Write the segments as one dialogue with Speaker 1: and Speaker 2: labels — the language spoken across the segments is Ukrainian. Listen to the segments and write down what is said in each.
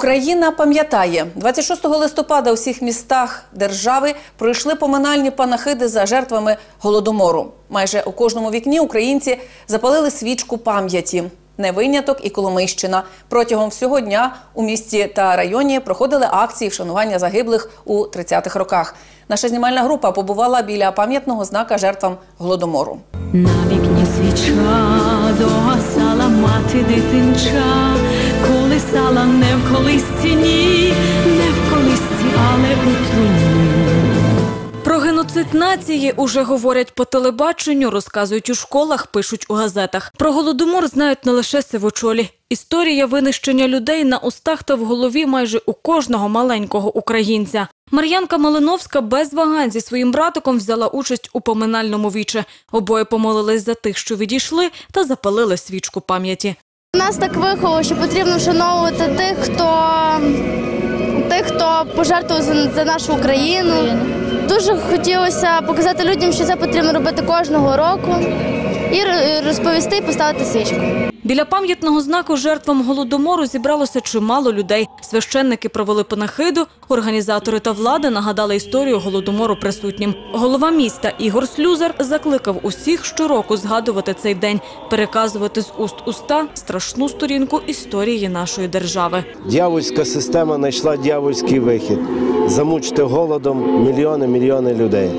Speaker 1: Україна пам'ятає, 26 листопада у всіх містах держави пройшли поминальні панахиди за жертвами голодомору. Майже у кожному вікні українці запалили свічку пам'яті. Не виняток і Коломийщина. Протягом всього дня у місті та районі проходили акції вшанування загиблих у 30-х роках. Наша знімальна група побувала біля пам'ятного знака жертвам голодомору.
Speaker 2: На вікні свіча мати дитинча, колисала не в колисці, ні, не в колисці, але у труні. Про геноцид нації уже говорять по телебаченню, розказують у школах, пишуть у газетах. Про голодомор знають не лише сивочолі. Історія винищення людей на устах та в голові майже у кожного маленького українця. Мар'янка Малиновська без вагань зі своїм братиком взяла участь у поминальному віче. Обоє помолились за тих, що відійшли, та запалили свічку пам'яті.
Speaker 3: Нас так виховало, що потрібно вшановувати тих, хто тих, хто пожертвував за, за нашу Україну. Дуже хотілося показати людям, що це потрібно робити кожного року, і розповісти і поставити свічку.
Speaker 2: Біля пам'ятного знаку жертвам голодомору зібралося чимало людей. Священники провели панахиду, організатори та влада нагадали історію голодомору присутнім. Голова міста Ігор Слюзар закликав усіх щороку згадувати цей день, переказувати з уст уста страшну сторінку історії нашої держави.
Speaker 4: Дьявольська система знайшла дьявольський вихід замучити голодом мільйони мільйони людей.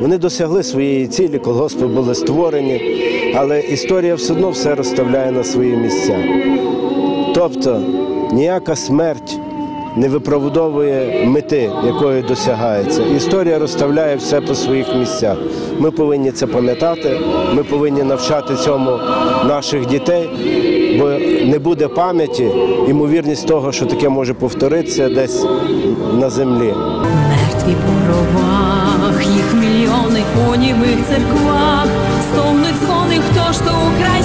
Speaker 4: Вони досягли своєї цілі, колгоспи були створені, але історія все одно все розставляє на свої місця. Тобто ніяка смерть не виправдовує мети, якої досягається. Історія розставляє все по своїх місцях. Ми повинні це пам'ятати, ми повинні навчати цьому наших дітей, бо не буде пам'яті, ймовірність того, що таке може повторитися десь на землі.
Speaker 2: Мертві по ровах, їх мільйони у німих церквах, Стовнуть дзвони, хто ж то Україна?